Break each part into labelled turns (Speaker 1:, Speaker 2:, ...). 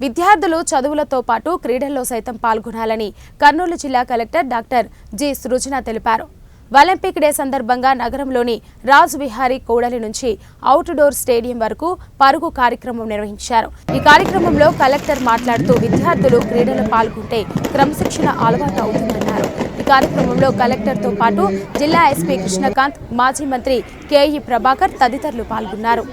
Speaker 1: విద్యార్థులు చదువులతో పాటు క్రీడల్లో సైతం పాల్గొనాలని కర్నూలు జిల్లా కలెక్టర్ డాక్టర్ జి సృజన తెలిపారు. ఒలింపిక్ డే సందర్భంగా నగరంలోని రాజ్ విహారీ కోడలి నుంచి అవుట్డోర్ స్టేడియం వరకు పరుగు కార్యక్రమం నిర్వహించారు. ఈ కార్యక్రమంలో కలెక్టర్ మాట్లాడుతూ విద్యార్థులు క్రీడలు పాల్గొంటే క్రమశిక్షణ అలవాటు అవుతుందన్నారు. ఈ కార్యక్రమంలో కలెక్టర్తో పాటు జిల్లా ఎస్పీ కృష్ణకాంత్ మాజీ మంత్రి కేఈ ప్రభాకర్ తదితరులు పాల్గొన్నారు.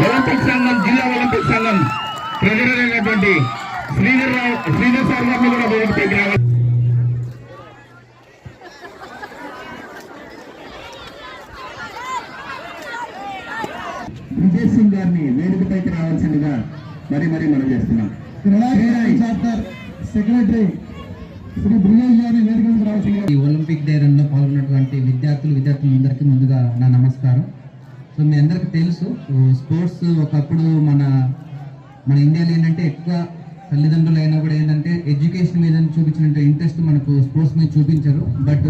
Speaker 2: ఒలింపిక్ సంఘం జిల్లా ఒలింపిక్ సంఘం ట్రెజరర్ అయినటువంటి శ్రీధర్ రావు శ్రీధర్ సార్ గారిని కూడా రావాలి విజయ్ సింగ్ గారిని వేదికపైకి రావాల్సిందిగా మరి మరి మనం చేస్తున్నాం. సెక్రటరీ
Speaker 3: ఈ ఒలింపిక్ డే రన్లో పాల్గొన్నటువంటి విద్యార్థులు విద్యార్థులందరికీ ముందుగా నా నమస్కారం. సో మీ అందరికీ తెలుసు స్పోర్ట్స్ ఒకప్పుడు మన మన ఇండియాలో ఏంటంటే ఎక్కువ తల్లిదండ్రులు అయినా కూడా ఏంటంటే ఎడ్యుకేషన్ మీద చూపించినంత ఇంట్రెస్ట్ మనకు స్పోర్ట్స్ మీద చూపించరు. బట్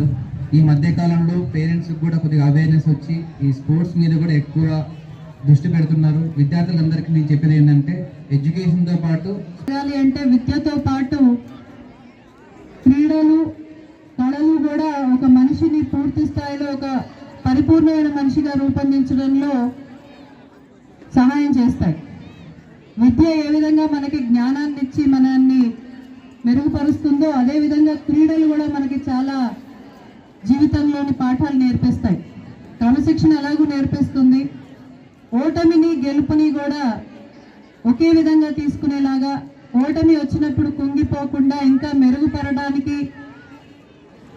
Speaker 3: ఈ మధ్య కాలంలో పేరెంట్స్ కూడా కొద్దిగా అవేర్నెస్ వచ్చి ఈ స్పోర్ట్స్ మీద కూడా ఎక్కువ దృష్టి పెడుతున్నారు. విద్యార్థులందరికీ నేను చెప్పేది ఏంటంటే ఎడ్యుకేషన్తో పాటు
Speaker 4: అంటే విద్యతో పాటు క్రీడలు కళలు కూడా ఒక మనిషిని పూర్తి స్థాయిలో ఒక పరిపూర్ణమైన మనిషిగా రూపొందించడంలో సహాయం చేస్తాయి. విద్య ఏ విధంగా మనకి జ్ఞానాన్ని ఇచ్చి మనల్ని మెరుగుపరుస్తుందో అదేవిధంగా క్రీడలు కూడా మనకి చాలా జీవితంలోని పాఠాలు నేర్పిస్తాయి. క్రమశిక్షణ ఎలాగూ నేర్పిస్తుంది? ఓటమిని గెలుపుని కూడా ఒకే విధంగా తీసుకునేలాగా ఓటమి వచ్చినప్పుడు కుంగిపోకుండా ఇంకా మెరుగుపరడానికి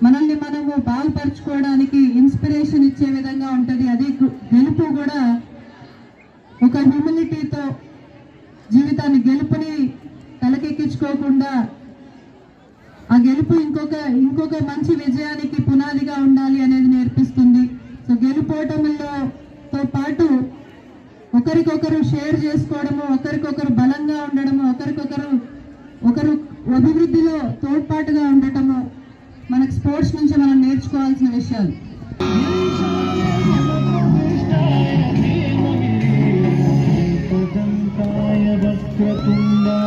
Speaker 4: మనల్ని మనము బాగుపరచుకోవడానికి ఇన్స్పిరేషన్ ఇచ్చే విధంగా ఉంటుంది. అది గెలుపు కూడా ఒక హ్యూమిలిటీతో జీవితాన్ని గెలుపుని తలకెక్కించుకోకుండా ఆ గెలుపు ఇంకొక ఇంకొక మంచి విజయానికి పునాదిగా ఉండాలి అనేది నేర్పిస్తుంది. సో గెలుపోటములతో పాటు ఒకరికొకరు షేర్ చేసుకోవడము ఒకరికొకరు బలంగా ఉండడము ఒకరికొకరు ఒకరు అభివృద్ధిలో తోడ్పాటుగా ఉండటము మనకు స్పోర్ట్స్ నుంచి మనం నేర్చుకోవాల్సిన విషయాలు
Speaker 5: వక్రతుండా